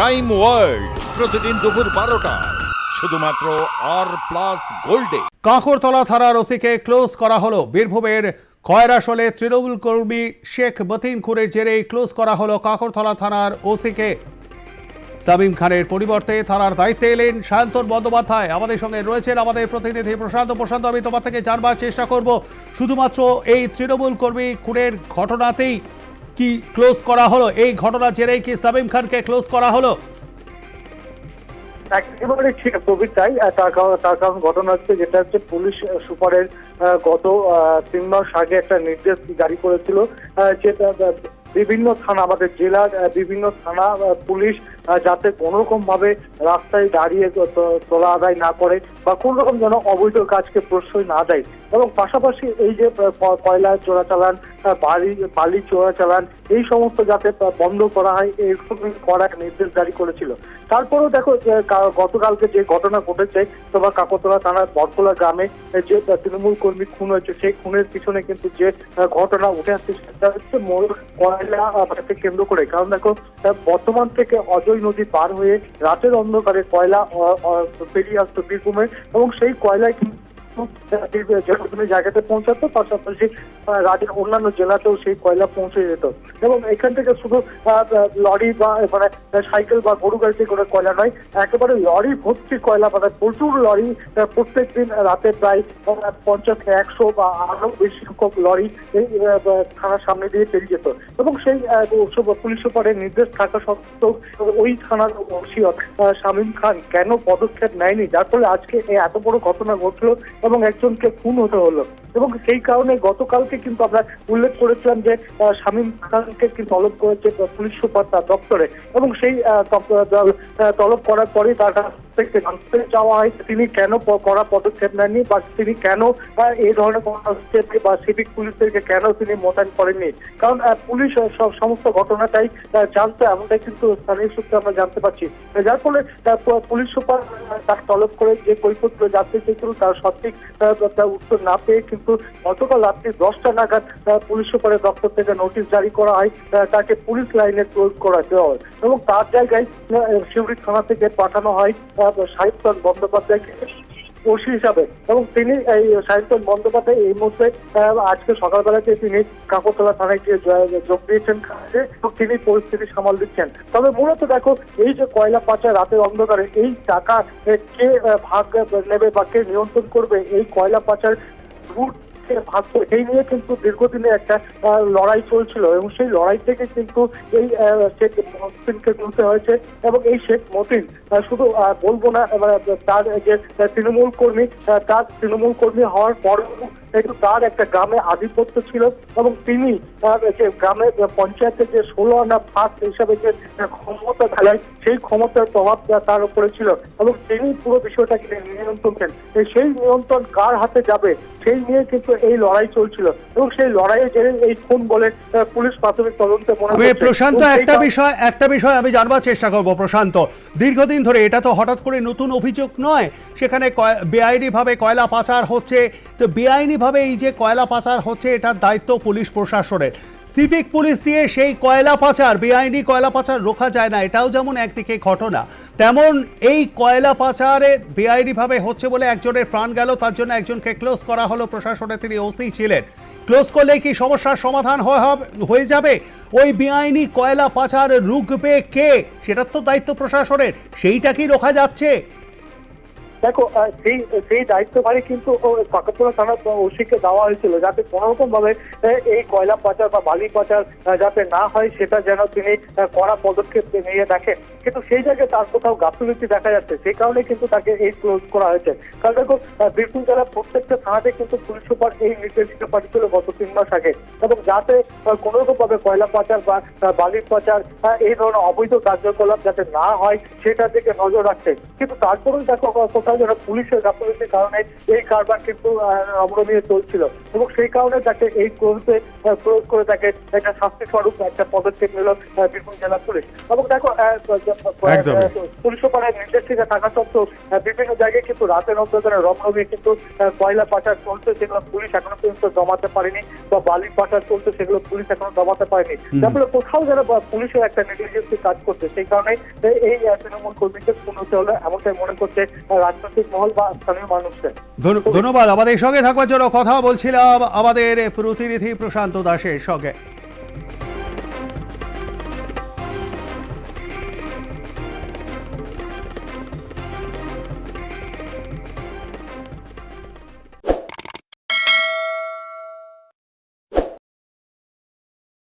Crime world প্রতিদিন দুপুর বারোটা। শুধুমাত্র আর প্লাস গোল্ডে কাঁকরতলা থানার ওসিকে ক্লোজ করা হলো। বীরভূমের কয়রাশলে তৃণমূল কর্মী শেখ বতিন খুরের জেরে ক্লোজ করা হলো কাঁকরতলা থানার ওসিকে। সামিম খানের পরিবর্তে থানার দায়িত্বে এলেন সায়ন্তন বন্দ্যোপাধ্যায়। আমাদের সঙ্গে রয়েছেন আমাদের প্রতিনিধি প্রশান্ত। প্রশান্ত, আমি তোমার থেকে জানবার চেষ্টা করব। শুধুমাত্র এই তৃণমূল কর্মী খুনের ঘটনাতেই কি ক্লোজ করা হলো? এই ঘটনা জেরেই কি সাবিম খানকে ক্লোজ করা হলো? একেবারে ঠিক তাই তার কারণ তার কারণ ঘটনা হচ্ছে যেটা হচ্ছে পুলিশ সুপারের গত তিন মাস আগে একটা নির্দেশ জারি করেছিল যেটা বিভিন্ন থানা, আমাদের জেলার বিভিন্ন থানা পুলিশ যাতে কোনো রকম ভাবে রাস্তায় দাঁড়িয়ে তোলা আদায় না করে বা কোন রকম যেন অবৈধ কাজকে প্রশ্রয় না দেয়। এবং পাশাপাশি এই যে কয়লা চোরাচালান বালি বালি চোরাচালান, এই সমস্ত যাতে বন্ধ করা হয় এরকম করার নির্দেশ জারি করেছিল। তারপরেও দেখো গতকালকে যে ঘটনা ঘটেছে তোমার কাকতলা থানার বরকলা গ্রামে যে তৃণমূল কর্মী খুন হয়েছে, সেই খুনের পিছনে কিন্তু যে ঘটনা উঠে আসছে, সেটা হচ্ছে কয়লা কেন্দ্র করে। কারণ দেখো বর্তমান থেকে অজয় নদী পার হয়ে রাতের অন্ধকারে কয়লা পেরিয়ে আসতো বীরভূমে এবং সেই কয়লায় কিন্তু যেখানে জায়গাতে পৌঁছাতো পাশাপাশি রাজ্যের অন্যান্য জেলাতেও সেই কয়লা পৌঁছে যেত। এবং এখান থেকে শুধু লরি বা মানে সাইকেল বা গরু গাড়িতে করে কয়লা নয় একেবারে লরি ভর্তি কয়লা মানে প্রচুর লরি আহ, প্রত্যেকদিন রাতে প্রায় পঞ্চাশ একশো বা আরও বেশি সংখ্যক লরি এই থানার সামনে দিয়ে পেরিয়ে যেত। এবং সেই পুলিশ সুপারের নির্দেশ থাকা সত্ত্বেও ওই থানার ওসি শামীম খান কেন পদক্ষেপ নেয়নি? যার ফলে আজকে এত বড় ঘটনা ঘটলো এবং একজনকে খুন হতে হলো। এবং সেই কারণে গতকালকে কিন্তু আমরা উল্লেখ করেছিলাম যে শামীম খানকে কিন্তু তলব করেছে পুলিশ সুপার তার দপ্তরে। এবং সেই তলব করার পরে তার থেকে জানতে চাওয়া হয়, তিনি কেন কড়া পদক্ষেপ নেননি বা তিনি কেন এই ধরনের কোনো স্টেপ বা সিভিক পুলিশদেরকে কেন তিনি মোতায়েন করেননি? কারণ পুলিশ সব সমস্ত ঘটনাটাই জানতো এমনটাই কিন্তু স্থানীয় সূত্রে আমরা জানতে পারছি। যার ফলে পুলিশ সুপার তার তলব করে যে কৈফতগুলো জানতে চেয়েছিল তার সঠিক উত্তর না পেয়ে কিন্তু গতকাল রাত্রি দশটা নাগাদ পুলিশ সুপারের দপ্তর থেকে নোটিশ জারি করা হয় তাকে পুলিশ লাইনে ক্লোজ করা দেওয়া হয়। এবং তার জায়গায় শিউরি থানা থেকে পাঠানো হয় আহ, সাহিত্য বন্দ্যোপাধ্যায়কে ওসি হিসাবে এবং তিনি এই সাহিত্যন বন্দ্যোপাধ্যায় এই মুহূর্তে আজকে সকালবেলাতে তিনি কাকতলা থানায় গিয়ে যোগ দিয়েছেন কাজে তিনি পরিস্থিতি সামাল দিচ্ছেন। তবে মূলত দেখো এই যে কয়লা পাচার রাতের অন্ধকারে এই টাকা কে ভাগ নেবে বা কে নিয়ন্ত্রণ করবে এই কয়লা পাচার রুট থেকে ভাগ করে এই নিয়ে কিন্তু দীর্ঘদিনে একটা লড়াই চলছিল এবং সেই লড়াই থেকে কিন্তু এই শেখ মতিনকে তুলতে হয়েছে এবং এই শেখ মতিন শুধু বলব না আহ, তার যে তৃণমূল কর্মী তার তৃণমূল কর্মী হওয়ার পরেও কিন্তু তার একটা গ্রামে আধিপত্য ছিল এবং তিনি যে গ্রামে পঞ্চায়েতের যে ষোলো আনা ফাঁস হিসাবে যে ক্ষমতা ফেলায় সেই ক্ষমতার প্রভাব তার উপরে ছিল এবং তিনি পুরো বিষয়টাকে নিয়ন্ত্রণ করেন। সেই নিয়ন্ত্রণ কার হাতে যাবে সেই নিয়ে কিন্তু এই লড়াই চলছিল এবং সেই লড়াইয়ে জেনে এই খুন বলে পুলিশ প্রাথমিক তদন্তে মনে প্রশান্ত একটা বিষয় একটা বিষয় আমি জানবার চেষ্টা করব প্রশান্ত। দীর্ঘদিন ধরে এটা তো হঠাৎ করে নতুন অভিযোগ নয় সেখানে বেআইনিভাবে কয়লা পাচার হচ্ছে। তো বেআইনিভাবে এই যে কয়লা পাচার হচ্ছে এটার দায়িত্ব পুলিশ প্রশাসনের। সিভিক পুলিশ দিয়ে সেই কয়লা পাচার বেআইনি কয়লা পাচার রোখা যায় না এটাও যেমন একদিকে ঘটনা তেমন এই কয়লা পাচারে বেআইনিভাবে হচ্ছে বলে একজনের প্রাণ গেল তার জন্য একজনকে ক্লোজ করা হলো প্রশাসনে তিনি ওসি ছিলেন। ক্লোজ করলে কি সমস্যার সমাধান হয়ে যাবে? ওই বেআইনি কয়লা পাচার রুখবে কে? সেটার তো দায়িত্ব প্রশাসনের। সেইটা কি রোখা যাচ্ছে? দেখো সেই সেই দায়িত্বভারই কিন্তু, ও থানার ওসিকে দেওয়া হয়েছিল যাতে কোনো রকম ভাবে এই কয়লা পাচার বা বালি পাচার যাতে না হয়, সেটা যেন তিনি কড়া পদক্ষেপ নিয়ে দেখেন। কিন্তু সেই জায়গায় তার কোথাও গাফিলতি দেখা যাচ্ছে, সেই কারণে কিন্তু তাকে এই ক্লোজ করা হয়েছে। কারণ দেখো বীরভূম জেলার প্রত্যেকটা থানাতে কিন্তু পুলিশ সুপার এই নির্দেশিকা পাঠিয়েছিল গত তিন মাস আগে। এবং যাতে কোনো রকম ভাবে কয়লা পাচার বা বালির পাচার এই ধরনের অবৈধ কার্যকলাপ যাতে না হয়, সেটার দিকে নজর রাখছে। কিন্তু তারপরেও দেখো কোথাও যেন পুলিশের গাফিলতির কারণে এই কারবার কিন্তু অবরমীয় চলছিল। এবং সেই কারণে তাকে এই ক্লোজে ক্লোজ করে তাকে একটা শাস্তি স্বরূপ একটা পদক্ষেপ নিল বীরভূম জেলা পুলিশ। এবং দেখো। পুলিশ সুপারের নির্দেশ পত্রিকা থাকা সত্ত্বেও বিভিন্ন জায়গায় কিন্তু রাতের অন্ধকারে রমরমিয়ে কিন্তু কয়লা পাচার চলছে সেগুলো পুলিশ এখনও পর্যন্ত জমাতে পারেনি বা বালি পাচার চলছে সেগুলো পুলিশ এখনও জমাতে পারেনি। যার ফলে কোথাও যেন পুলিশের একটা নেগলিজেন্সি কাজ করছে। সেই কারণে এই তৃণমূল কর্মীকে খুন হতে হলো এমনটাই মনে করছে আহ, রাজনৈতিক মহল বা স্থানীয় মানুষদের। ধন্যবাদ। আমাদের সঙ্গে থাকবার জন্য কথা বলছিলাম আমাদের প্রতিনিধি প্রশান্ত দাসের সঙ্গে।